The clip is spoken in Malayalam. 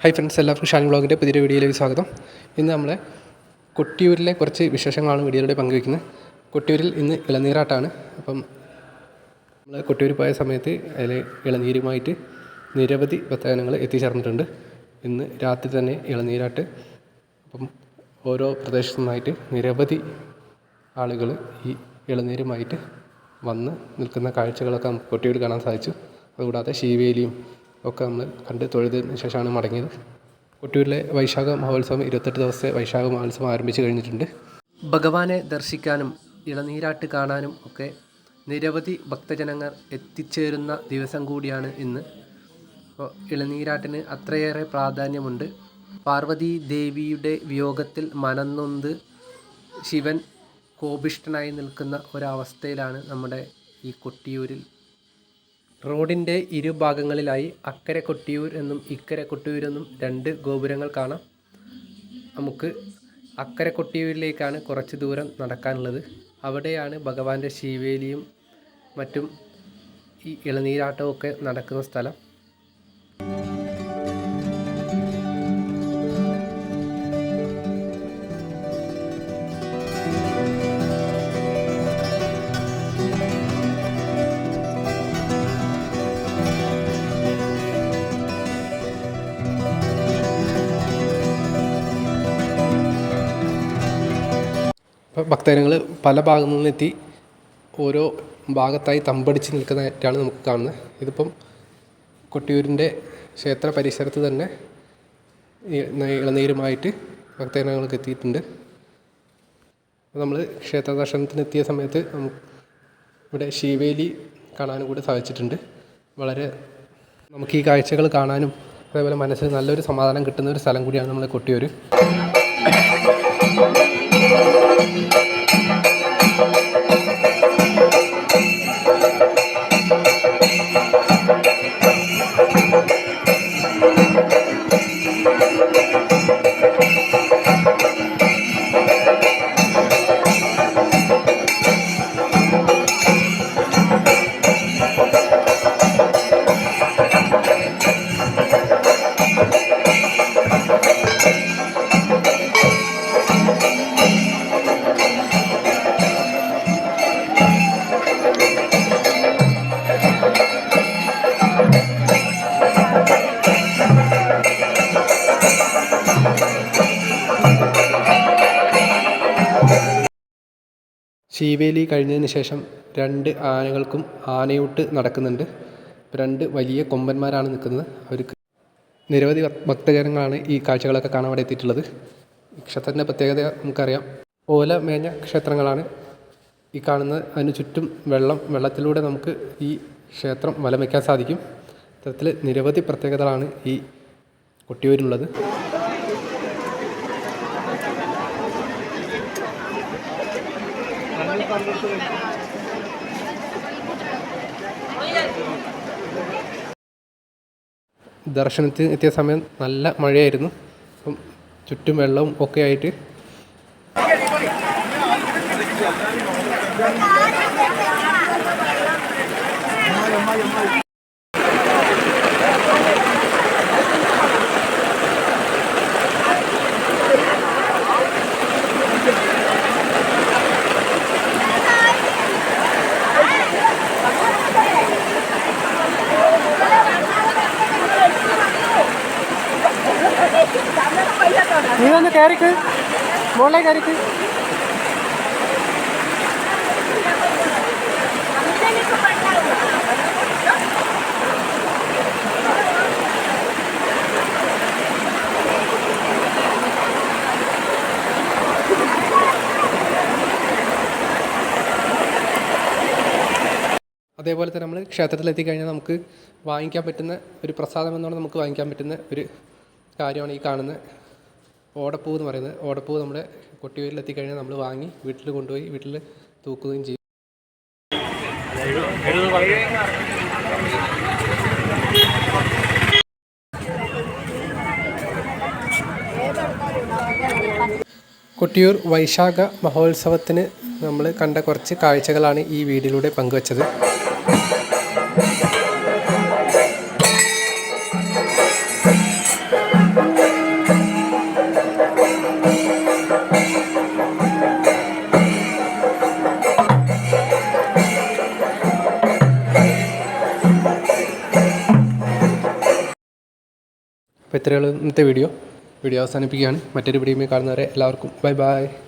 ഹായ് ഫ്രണ്ട്സ് എല്ലാവർക്കും ഷാൻ ബ്ലോഗിന്റെ പുതിയൊരു വീഡിയോയിലേക്ക് സ്വാഗതം. ഇന്ന് നമ്മൾ കൊട്ടിയൂരിലെ കുറച്ച് വിശേഷങ്ങളാണ് വീഡിയോയിലൂടെ പങ്കുവയ്ക്കുന്നത്. കൊട്ടിയൂരിൽ ഇന്ന് ഇളനീരാട്ടാണ്. അപ്പം നമ്മൾ കൊട്ടിയൂർ പോയ സമയത്ത് അതിൽ ഇളനീരുമായിട്ട് നിരവധി ഭക്തജനങ്ങൾ എത്തിച്ചേർന്നിട്ടുണ്ട്. ഇന്ന് രാത്രി തന്നെ ഇളനീരാട്ട്. അപ്പം ഓരോ പ്രദേശത്തു നിന്നായിട്ട് നിരവധി ആളുകൾ ഈ ഇളനീരുമായിട്ട് വന്ന് നിൽക്കുന്ന കാഴ്ചകളൊക്കെ നമുക്ക് കാണാൻ സാധിച്ചു. അതുകൂടാതെ ശീവേലിയും ഒക്കെ നമ്മൾ കണ്ട് തൊഴുതിന് ശേഷമാണ് മടങ്ങിയത്. കൊട്ടിയൂരിലെ വൈശാഖ മഹോത്സവം ഇരുപത്തെട്ട് ദിവസത്തെ വൈശാഖ മഹോത്സവം ആരംഭിച്ചു കഴിഞ്ഞിട്ടുണ്ട്. ഭഗവാനെ ദർശിക്കാനും ഇളനീരാട്ട് കാണാനും ഒക്കെ നിരവധി ഭക്തജനങ്ങൾ എത്തിച്ചേരുന്ന ദിവസം കൂടിയാണ് ഇന്ന്. അപ്പോൾ ഇളനീരാട്ടിന് അത്രയേറെ പ്രാധാന്യമുണ്ട്. പാർവതി ദേവിയുടെ വിയോഗത്തിൽ മനന്നൊന്ത് ശിവൻ കോപിഷ്ടനായി നിൽക്കുന്ന ഒരവസ്ഥയിലാണ് നമ്മുടെ ഈ കൊട്ടിയൂരിൽ റോഡിന്റെ ഇരുഭാഗങ്ങളിലായി അക്കരെ കൊട്ടിയൂർ എന്നും ഇക്കരെ കൊട്ടിയൂർ എന്നും രണ്ട് ഗോപുരങ്ങൾ കാണാം. നമുക്ക് അക്കരെ കൊട്ടിയൂരിലേക്കാണ് കുറച്ച് ദൂരം നടക്കാനുള്ളത്. അവിടെയാണ് ഭഗവാന്റെ ശിവേലിയും മറ്റും ഈ ഇളനീരാട്ടവും ഒക്കെ നടക്കുന്ന സ്ഥലം. ഭക്തജനങ്ങൾ പല ഭാഗത്തു നിന്നെത്തി ഓരോ ഭാഗത്തായി തമ്പടിച്ച് നിൽക്കുന്നതായിട്ടാണ് നമുക്ക് കാണുന്നത്. ഇതിപ്പം കൊട്ടിയൂരിന്റെ ക്ഷേത്ര പരിസരത്ത് തന്നെ ഇളനീരുമായിട്ട് ഭക്തജനങ്ങൾക്ക് എത്തിയിട്ടുണ്ട്. നമ്മൾ ക്ഷേത്ര ദർശനത്തിനെത്തിയ സമയത്ത് നമുക്ക് ഇവിടെ ശിവേലി കാണാനും കൂടി സാധിച്ചിട്ടുണ്ട്. വളരെ നമുക്ക് ഈ കാഴ്ചകൾ കാണാനും അതേപോലെ മനസ്സിന് നല്ലൊരു സമാധാനം കിട്ടുന്ന ഒരു സ്ഥലം കൂടിയാണ് നമ്മളെ കൊട്ടിയൂർ Thank you. ശീവേലി കഴിഞ്ഞതിന് ശേഷം രണ്ട് ആനകൾക്കും ആനയൂട്ട് നടക്കുന്നുണ്ട്. രണ്ട് വലിയ കൊമ്പന്മാരാണ് നിൽക്കുന്നത്. അവർക്ക് നിരവധി ഭക്തജനങ്ങളാണ് ഈ കാഴ്ചകളൊക്കെ കാണാൻ അവിടെ എത്തിയിട്ടുള്ളത്. ക്ഷേത്രത്തിന്റെ പ്രത്യേകത നമുക്കറിയാം. ഓല മേഞ്ഞ ക്ഷേത്രങ്ങളാണ് ഈ കാണുന്നത്. അതിന് ചുറ്റും വെള്ളം വെള്ളത്തിലൂടെ നമുക്ക് ഈ ക്ഷേത്രം വലം വയ്ക്കാൻ സാധിക്കും. ഇത്തരത്തിൽ നിരവധി പ്രത്യേകതകളാണ് ഈ കൊട്ടിയൂരിലുള്ളത്. ദർശനത്തിന് എത്തിയ സമയം നല്ല മഴയായിരുന്നു. അപ്പം ചുറ്റും വെള്ളവും ഒക്കെ ആയിട്ട് നീ വന്ന് കയറിക്ക്. മോളെ കയറിക്ക്. അതേപോലെ തന്നെ നമ്മൾ ക്ഷേത്രത്തിലെത്തി കഴിഞ്ഞാൽ നമുക്ക് വാങ്ങിക്കാൻ പറ്റുന്ന ഒരു പ്രസാദം എന്നോണം നമുക്ക് വാങ്ങിക്കാൻ പറ്റുന്ന ഒരു കാര്യമാണ് ഈ കാണുന്ന ഓടപ്പൂ എന്ന് പറയുന്നത്. ഓടപ്പൂ നമ്മുടെ കൊട്ടിയൂരിൽ എത്തിക്കഴിഞ്ഞാൽ നമ്മൾ വാങ്ങി വീട്ടിൽ കൊണ്ടുപോയി വീട്ടിൽ തൂക്കുകയും ചെയ്യും. കൊട്ടിയൂർ വൈശാഖ മഹോത്സവത്തിന് നമ്മൾ കണ്ട കുറച്ച് കാഴ്ചകളാണ് ഈ വീഡിയോയിലൂടെ പങ്കുവച്ചത്. ഇത്രയുള്ള ഇന്നത്തെ വീഡിയോ വീഡിയോ അവസാനിപ്പിക്കുകയാണ്. മറ്റൊരു വീഡിയോ കാണുന്നവരെ എല്ലാവർക്കും ബൈ ബൈ